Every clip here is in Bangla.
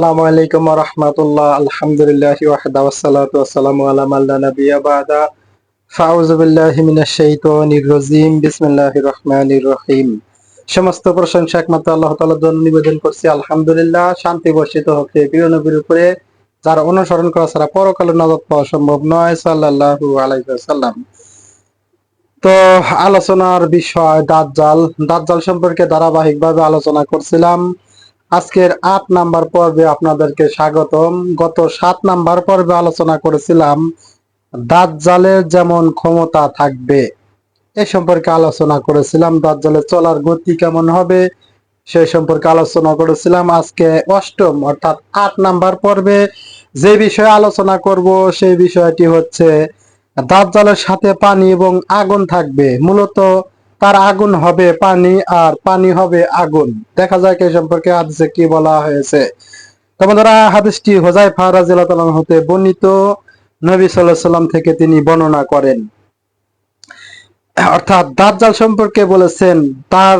রহিম। সমস্ত প্রশংসা একমাত্র আল্লাহ তাআলার জন্য নিবেদন করছি। আলহামদুলিল্লাহ, শান্তি বর্ষিত হোক প্রিয় নবীর উপরে। যার অনুসরণ করা ছাড়া পরকালে নজর পাওয়া সম্ভব নয়, সাল্লাল্লাহু আলাইহি ওয়াসাল্লাম। তো আলোচনার বিষয় দাজ্জাল। দাজ্জাল সম্পর্কে ধারাবাহিকভাবে আলোচনা করছিলাম। আজকের আট নাম্বার পর্বে আপনাদেরকে স্বাগতম। গত সাত নাম্বার পর্বে আলোচনা করেছিলাম, দাজ্জালের যেমন ক্ষমতা থাকবে, এ সম্পর্কে আলোচনা করেছিলাম দাজ্জালের চলার গতি কেমন হবে, সে সম্পর্কে আলোচনা করেছিলাম আজকে অষ্টম, অর্থাৎ আট নাম্বার পর্বে যে বিষয়ে আলোচনা করব সেই বিষয়টি হচ্ছে, দাজ্জালের সাথে পানি এবং আগুন থাকবে, মূলত তার আগুন হবে পানি আর পানি হবে আগুন। দেখা যাক এই সম্পর্কে হাদিসে কি বলা হয়েছে। তো বন্ধুরা, হাদিসটি রাদিয়াল্লাহু তাআলা হতে বর্ণিত। নবী আলাইহি সাল্লাম থেকে তিনি বর্ণনা করেন। অর্থাৎ দাজ্জাল সম্পর্কে বলেছেন, তার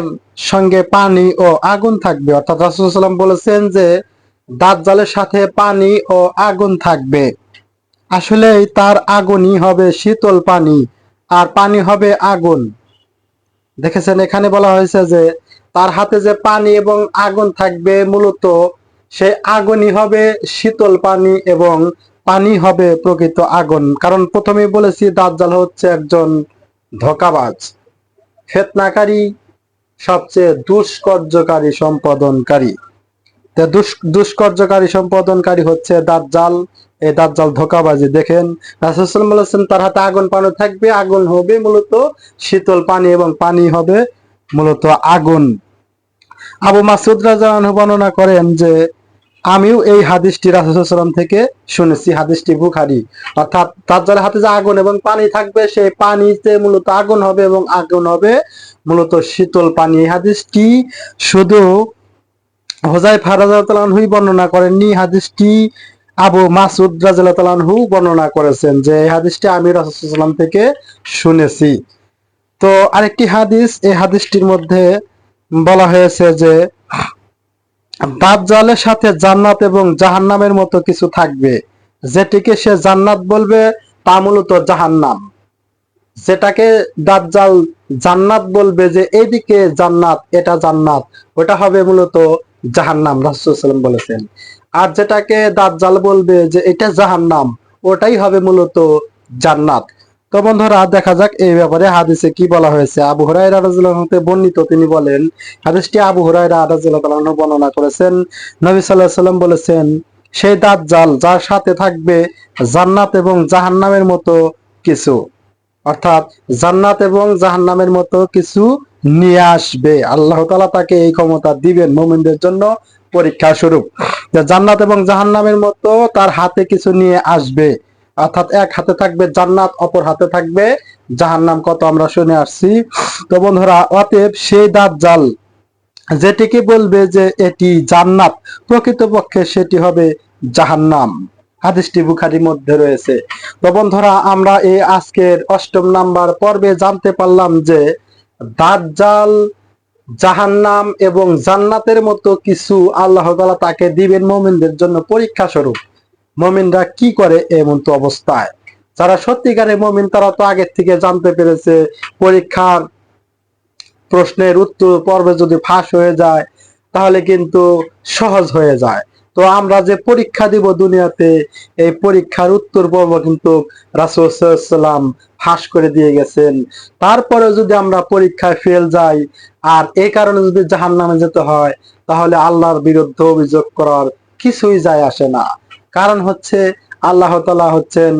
সঙ্গে পানি ও আগুন থাকবে। অর্থাৎ রাসূল সাল্লাম বলেছেন যে, দাজ্জালের সাথে পানি ও আগুন থাকবে। আসলেই তার আগুনই হবে শীতল পানি, আর পানি হবে আগুন। দেখেছেন, এখানে বলা হয়েছে যে তার হাতে যে পানি এবং আগুন থাকবে, মূলত সেই আগুনই হবে শীতল পানি এবং পানি হবে প্রকৃত আগুন। কারণ প্রথমেই বলেছি, দাজ্জাল হচ্ছে একজন ধোকাবাজ, ফেতনাকারী, সবচেয়ে দুষ্কর্যকারী সম্পাদনকারী। দুষ্কর্যকারী সম্পাদনকারী হচ্ছে দাজ্জাল। এই দাজ্জাল ধোকাবাজি দেখেন। রাসূল বলেছেন তার হাতে আগুন পানি থাকবে। আগুন হবে মূলত শীতল পানি এবং পানি হবে মূলত আগুন। আবু মাসুদ রাজানহু বর্ণনা করেন যে, আমিও এই হাদিসটি রাসূলুল্লাহ থেকে শুনেছি, হাদিসটি বুখারী। অর্থাৎ দাজ্জালের হাতে যে আগুন এবং পানি থাকবে, সেই পানিতে মূলত আগুন হবে এবং আগুন হবে মূলত শীতল পানি। এই হাদিসটি শুধু রাদিয়াল্লাহু আনহুই বর্ণনা করেননি। হাদিসটি আবু মাসুদ আনহু বর্ণনা করেছেন যে, এই হাদিসটি আমি রাসূলুল্লাহ থেকে শুনেছি। তো আরেকটি হাদিস, এই হাদিসটির মধ্যে বলা হয়েছে যে দাজ্জালের সাথে জান্নাত এবং জাহান্নামের মতো কিছু থাকবে। যেটিকে সে জান্নাত বলবে, তা মূলত জাহান্নাম। যেটাকে দাজ্জাল জান্নাত বলবে যে, এইদিকে জান্নাত, এটা জান্নাত, ওটা হবে মূলত জাহান্নাম, রাসূলুল্লাহ বলেছেন। আর যেটাকে দাজ্জাল বলবে যে এটা জাহান্নাম, ওটাই হবে মূলত জান্নাত। তো বন্ধুরা, দেখা যাক এই ব্যাপারে হাদিসে কি বলা হয়েছে। আবু হুরায়রা রাদিয়াল্লাহু বর্ণিত, তিনি বলেন, হাদিসটি আবু হুরায়রা রাদিয়াল্লাহু বর্ণনা করেছেন। নবী সাল্লাল্লাহু সাল্লাম বলেছেন সেই দাজ্জাল যার সাথে থাকবে জান্নাত এবং জাহান্নামের মতো কিছু। অর্থাৎ জান্নাত এবং জাহান্নামের মতো কিছু নিয়ে আসবে। আল্লাহ তালা তাকে এই ক্ষমতা দিবেন মুমিনদের জন্য। পরীক্ষা স্বরূপ। জান্নাত এবং জাহান্নামের মতো তার হাতে কিছু নিয়ে আসবে। অর্থাৎ এক হাতে থাকবে জান্নাত, অপর হাতে থাকবে জাহান্নাম। কত আমরা শুনে আসছি। তো বন্ধুরা, অতএব সেই দাজ্জাল যেটিকে বলবে যে এটি জান্নাত, প্রকৃতপক্ষে সেটি হবে জাহান্নাম। হাদিসটি বুখারির মধ্যে রয়েছে। তো বন্ধুরা, আমরা এই আজকের অষ্টম নাম্বার পর্বে জানতে পারলাম যে দাজ্জাল জাহান্নাম এবং জান্নাতের মতো কিছু আল্লাহ তালা তাকে দিবেন মোমিনদের জন্য পরীক্ষা স্বরূপ। মমিনরা কি করে এমন তো অবস্থায়? যারা সত্যিকারে মমিন, তারা তো আগের থেকে জানতে পেরেছে, পরীক্ষার প্রশ্নের উত্তর পর্বে যদি ফাঁস হয়ে যায়, তাহলে কিন্তু সহজ হয়ে যায়। তো আমরা যে পরীক্ষা দিব দুনিয়াতে, এই পরীক্ষার উত্তর পর্ব কিন্তু রাসুলাম ফাঁস করে দিয়ে গেছেন। তারপরে যদি আমরা পরীক্ষায় ফেল যাই, আর এই কারণে যদি জাহান নামে যেতে হয়, তাহলে আল্লাহর বিরুদ্ধে অভিযোগ করার কিছুই যায় আসে না। কারণ হচ্ছে আল্লাহ তালা হচ্ছেন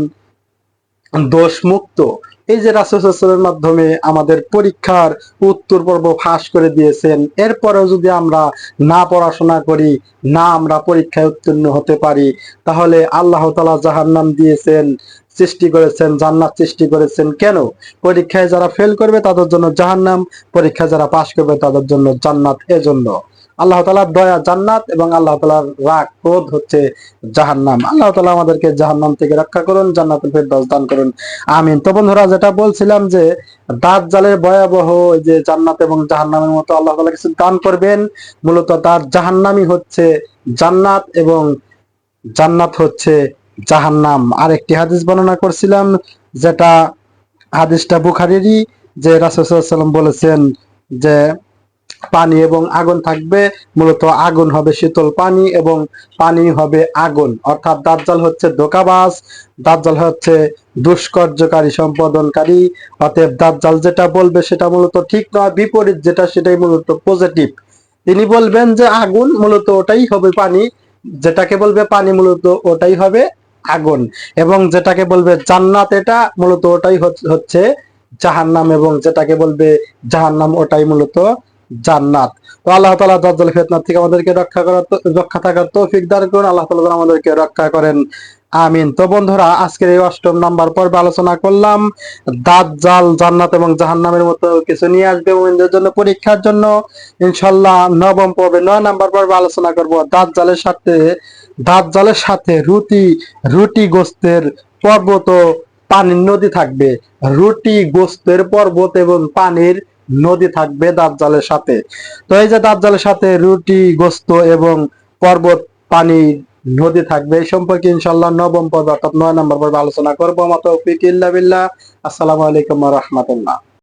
দোষ মুক্ত এই যে রাসুলের মাধ্যমে আমাদের পরীক্ষার উত্তর পর্ব ফাঁস করে দিয়েছেন, এরপরেও যদি আমরা না পড়াশোনা করি, না আমরা পরীক্ষায় উত্তীর্ণ হতে পারি, তাহলে আল্লাহ তালা জাহান্নাম দিয়েছেন, সৃষ্টি করেছেন, জান্নাত সৃষ্টি করেছেন। কেন? পরীক্ষায় যারা ফেল করবে তাদের জন্য জাহান্নাম, পরীক্ষায় যারা পাশ করবে তাদের জন্য জান্নাত। এজন্য আল্লাহ তালার দয়া জান্নাত এবং আল্লাহ তালার রাগ ক্রোধ হচ্ছে জাহান্নাম। আল্লাহ তালা আমাদেরকে জাহান্নাম থেকে রক্ষা করুন, জান্নাতুল ফেরদাউস দান করুন। আমিন। তো বন্ধুরা, যেটা বলছিলাম যে দাঁত জালের ভয়াবহ যে জান্নাত এবং জাহান্নামের মতো আল্লাহ তালা কিছু দান করবেন, মূলত তার জাহান্নামই হচ্ছে জান্নাত এবং জান্নাত হচ্ছে জাহান্নাম। আরেকটি হাদিস বর্ণনা করছিলাম, যেটা হাদিসটা বুখারিরই, যে রাসূলুল্লাহ বলেছেন যে পানি এবং আগুন থাকবে। মূলত আগুন হবে শীতল পানি এবং পানি হবে আগুন। অর্থাৎ দাজ্জাল হচ্ছে ধোকাবাজ, দাজ্জাল হচ্ছে দুষ্কর্যকারী, সম্পাদনকারী। অতএব দাজ্জাল যেটা বলবে সেটা মূলত ঠিক নয়, বিপরীত যেটা সেটাই মূলত পজিটিভ তিনি বলবেন যে আগুন মূলত ওটাই হবে পানি, যেটাকে বলবে পানি মূলত ওটাই হবে আগুন। এবং যেটাকে বলবে জান্নাত এটা মূলত ওটাই হচ- হচ্ছে জাহান্নাম এবং যেটাকে বলবে জাহান্নাম ওটাই মূলত জান্নাত। তো আল্লাহ তালা দাজ্জাল ফিতনা থেকে আমাদেরকে রক্ষা করার রক্ষা থাকার তৌফিক দান করুন, আল্লাহ তালা আমাদেরকে রক্ষা করেন। আমিন। তো বন্ধুরা, আজকের এই অষ্টম নাম্বার পর্বে আলোচনা করলাম, দাজ্জাল, জান্নাত এবং জাহান্নামের মতো কিছু নিয়ে আসবে মুমিনদের জন্য পরীক্ষার জন্য। ইনশাল্লাহ নবম পর্বে নয় নাম্বার পর্বে আলোচনা করব দাজ্জালের সাথে দাজ্জালের সাথে রুটি রুটি গোস্তের পর্বত পানির নদী থাকবে। রুটি গোস্তের পর্বত এবং পানির নদী থাকবে দাজ্জালের সাথে। তো এই যে দাজ্জালের সাথে রুটি, গোস্ত এবং পর্বত, পানি, নদী থাকবে এই সম্পর্কে ইনশাল্লাহ নবম পর্ব অর্থাৎ নয় নম্বর পর্বে আলোচনা করব। মতো আসসালামু আলাইকুম রাহমাতুল্লাহ।